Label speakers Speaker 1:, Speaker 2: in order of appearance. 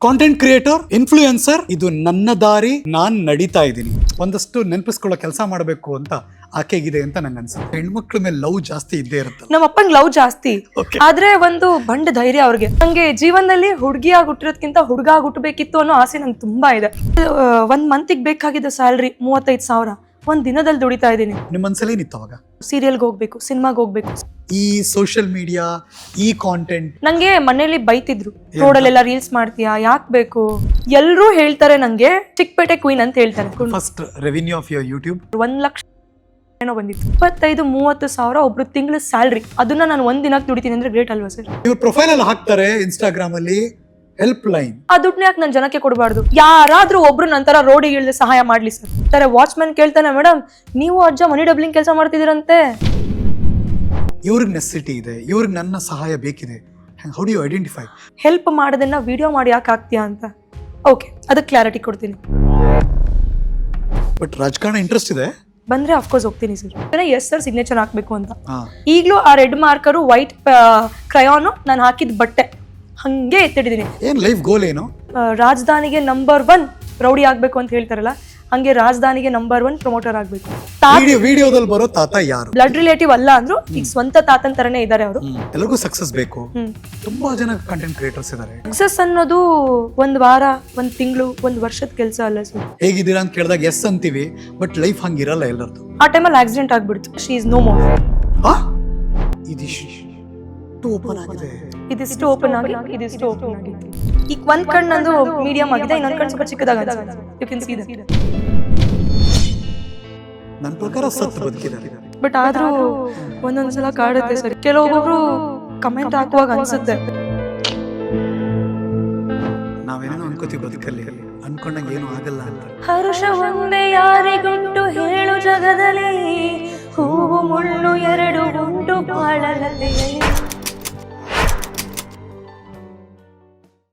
Speaker 1: Content creator influencer ಇದು ನನ್ನ ದಾರಿ ನಾನ್ ನಡೀತಾ ಇದ್ದೀನಿ. ಒಂದಷ್ಟು ನೆನಪಿಸ್ಕೊಳ್ಳೋ ಕೆಲಸ ಮಾಡಬೇಕು ಅಂತ ಆಕೆಗಿದೆ ಅಂತ ನಂಗೆ ಅನ್ಸುತ್ತೆ. ಹೆಣ್ಮಕ್ಳ ಮೇಲೆ ಲವ್ ಜಾಸ್ತಿ ಇದ್ದೇ ಇರುತ್ತೆ.
Speaker 2: ನಮ್ಮ ಅಪ್ಪಂಗ್ ಲವ್ ಜಾಸ್ತಿ.
Speaker 1: Okay.
Speaker 2: ಆದ್ರೆ ಒಂದು ಬಂಡ ಧೈರ್ಯ ಅವ್ರಿಗೆ. ನಂಗೆ ಜೀವನದಲ್ಲಿ ಹುಡುಗಿ ಹುಟ್ಟಿರೋದ್ಕಿಂತ ಹುಡುಗ ಆಗಿ ಹುಟ್ಟಬೇಕಿತ್ತು ಅನ್ನೋ ಆಸೆ ನಂಗೆ ತುಂಬಾ ಇದೆ. ಆ, ಒಂದ್ ಮಂತಿಗೆ ಬೇಕಾಗಿದ್ದ ಸ್ಯಾಲ್ರಿ ಮೂವತ್ತೈದು ಸಾವಿರ. ಒಂದ್ ದಿನದಲ್ಲಿ ದುಡಿತಾ ಇದ್ದೀನಿ.
Speaker 1: ನಿಮ್ಮ ಮನ್ಸಲ್ಲಿ ಏನಿತ್ತು ಅವಾಗ?
Speaker 2: ಸೀರಿಯಲ್ಗೆ ಹೋಗ್ಬೇಕು ಸಿನಿಮಾಗೆ ಹೋಗ್ಬೇಕು.
Speaker 1: ಈ ಸೋಷಿಯಲ್ ಮೀಡಿಯಾ ಈ ಕಾಂಟೆಂಟ್
Speaker 2: ನಂಗೆ ಮನೇಲಿ ಬೈತಿದ್ರು. ರೋಡಲ್ಲೆಲ್ಲ ರೀಲ್ಸ್ ಮಾಡ್ತೀಯಾ? ಯಾಕ್ ಬೇಕು? ಎಲ್ಲರೂ ಹೇಳ್ತಾರೆ ನಂಗೆ ಚಿಕ್ಕಪೇಟೆ ಕ್ವೀನ್ ಅಂತ ಹೇಳ್ತಾರೆ.
Speaker 1: First revenue of your YouTube
Speaker 2: ಒಂದ್ ಲಕ್ಷ ಏನೋ ಬಂದಿತ್ತು. ಇಪ್ಪತ್ತೈದು ಮೂವತ್ತು ಸಾವಿರ ಒಬ್ರು ತಿಂಗಳ ಸ್ಯಾಲ್ರಿ ಅದನ್ನ ನಾನು ಒಂದ್ ದಿನಕ್ಕೆ ದುಡಿತೀನಿ ಅಂದ್ರೆ ಗ್ರೇಟ್ ಅಲ್ವಾ ಸರ್
Speaker 1: ಇವ್ರ ಪ್ರೊಫೈಲ್ ಅಲ್ಲಿ ಹಾಕ್ತಾರೆ ಇನ್ಸ್ಟಾಗ್ರಾಮ್ ಅಲ್ಲಿ. ಹೆಲ್ಪ್ ಲೈನ್
Speaker 2: ಆ ದುಡ್ಡು ಯಾಕೆ ನಾನು ಜನಕ್ಕೆ ಕೊಡಬಾರ್ದು? ಯಾರಾದ್ರೂ ಒಬ್ರು ನಂತರ ರೋಡಿಗೆ ಇಳಿದ ಸಹಾಯ ಮಾಡ್ಲಿ ಸರ್. ತರ ವಾಚ್ಮ್ಯಾನ್ ಕೇಳ್ತಾನೆ ಮೇಡಮ್ ನೀವು ಅಜ್ಜ ಮನಿ ಡಬ್ಲಿಂಗ್ ಕೆಲಸ ಮಾಡ್ತಿದ್ದೀರಂತೆ.
Speaker 1: ಇವ್ರಿಗೆ ನೆಸಿಟಿ ಇದೆ ಇವ್ರಿಗೆ ನನ್ನ ಸಹಾಯ ಬೇಕಿದೆ. How do you identify
Speaker 2: help ಮಾಡೋದನ್ನ ವಿಡಿಯೋ ಮಾಡಿ ಯಾಕೆ ಆಗ್ತೀಯಾ ಅಂತ. ಓಕೆ ಅದಕ್ಕೆ ಕ್ಲಾರಿಟಿ ಕೊಡ್ತೀನಿ.
Speaker 1: ಬಟ್ ರಾಜಕಾರಣ ಇಂಟ್ರೆಸ್ಟ್ ಇದೆ?
Speaker 2: ಬಂದ್ರೆ ಅಫ್ಕೋರ್ಸ್ ಹೋಗ್ತೀನಿ ಸರ್. ಎಸ್ ಸರ್ ಸಿಗ್ನೇಚರ್ ಹಾಕ್ಬೇಕು ಅಂತ.
Speaker 1: ಹಾ.
Speaker 2: ಈಗಲೂ ಆ ರೆಡ್ ಮಾರ್ಕರು ವೈಟ್ ಕ್ರಯಾನು ನಾನು ಹಾಕಿದ ಬಟ್ಟೆ. ಹಂಗೆ ಎತ್ತಿಡಿದೀನಿ
Speaker 1: ಏನ್ ಲೈಫ್ ಗೋಲ್ ಏನು?
Speaker 2: ಆ, ರಾಜಧಾನಿಗೆ ನಂಬರ್ ಒನ್ ರೌಡಿ ಆಗ್ಬೇಕು ಅಂತ ಹೇಳ್ತಾರಲ್ಲ ಹಂಗೆ ರಾಜಧಾನಿಗೆ ನಂಬರ್ ಒನ್ ಪ್ರಮೋಟರ್ ಆಗ್ಬೇಕು.
Speaker 1: ವಿಡಿಯೋ ವಿಡಿಯೋದಲ್ಲಿ ಬರೋ ತಾತ ಯಾರು?
Speaker 2: ಬ್ಲಡ್ ರಿಲೇಟಿವ್ ಅಲ್ಲ ಅಂದ್ರು ಈಗ ಸ್ವಂತ ತಾತನ್ ತರನೇ ಇದ್ದಾರೆ ಅವರು.
Speaker 1: ಎಲ್ಲರಿಗೂ ಸಕ್ಸಸ್ ಬೇಕು.
Speaker 2: ಹ್ಮ್.
Speaker 1: ತುಂಬಾ ಜನ ಕಂಟೆಂಟ್ ಕ್ರಿಯೇಟರ್ಸ್ ಇದ್ದಾರೆ
Speaker 2: ಸಕ್ಸಸ್ ಅನ್ನೋದು ಒಂದ್ ವಾರ ಒಂದ್ ತಿಂಗಳು ಒಂದ್ ವರ್ಷದ ಕೆಲಸ ಅಲ್ಲ ಸರ್
Speaker 1: ಹೇಗಿದ್ದೀರಾ ಅಂತ ಕೇಳಿದಾಗ ಎಸ್ ಅಂತೀವಿ ಬಟ್ ಲೈಫ್ ಹಂಗಿರಲ್ಲ ಎಲ್ಲರದು
Speaker 2: ಆ ಟೈಮಲ್ಲಿ ಆಕ್ಸಿಡೆಂಟ್ ಆಗ್ಬಿಡ್ತು. ಶಿ ಇಸ್ ನೋ ಮೋರ್
Speaker 1: ಆ? ಇದಿಷ್ಟು ಓಪನ್ ಆಗಿದೆ
Speaker 2: ಇದಿಷ್ಟು ಓಪನ್ ಆಗಿ ಇದಿಷ್ಟು ಓಪನ್ ಆಗಿ ಈಗ ಒಂದ್ ಕಣ್ಣಂದು ಮೀಡಿಯಂ ಆಗಿದೆ ಇನ್ನೊಂದ್ ಕಣ್ಣು ಸ್ವಲ್ಪ ಚಿಕ್ಕದಾಗ ಯು ಕ್ಯಾನ್ ಸೀ ದಟ್
Speaker 1: ನನ್ನ ಪ್ರಕಾರ ಸತ್ತು ಬದುಕಿದ್ದಾರೆ.
Speaker 2: ಬಟ್ ಆದ್ರೂ ಒಂದೊಂದ್ಸಲ ಕಾಡುತ್ತೆ ಸರ್. ಕೆಲವೊಬ್ಬೊಬ್ರು ಕಮೆಂಟ್ ಹಾಕುವಾಗ ಅನ್ಸುತ್ತೆ.
Speaker 1: ನಾವೇನೇನೋ ಅನ್ಕೋತೀವಿ ಬದುಕಲ್ಲಿ. ಅನ್ಕೊಂಡಂಗೆ ಏನು ಆಗಲ್ಲ ಅಂತ.
Speaker 2: ಹರುಷ ಒಂದೇ ಯಾರಿಗುಂಟು ಹೇಳು ಜಗದಲ್ಲಿ. ಹೂವು ಮುಳ್ಳು ಎರಡು ಉಂಟು ಬಾಳಲಲ್ಲಿ.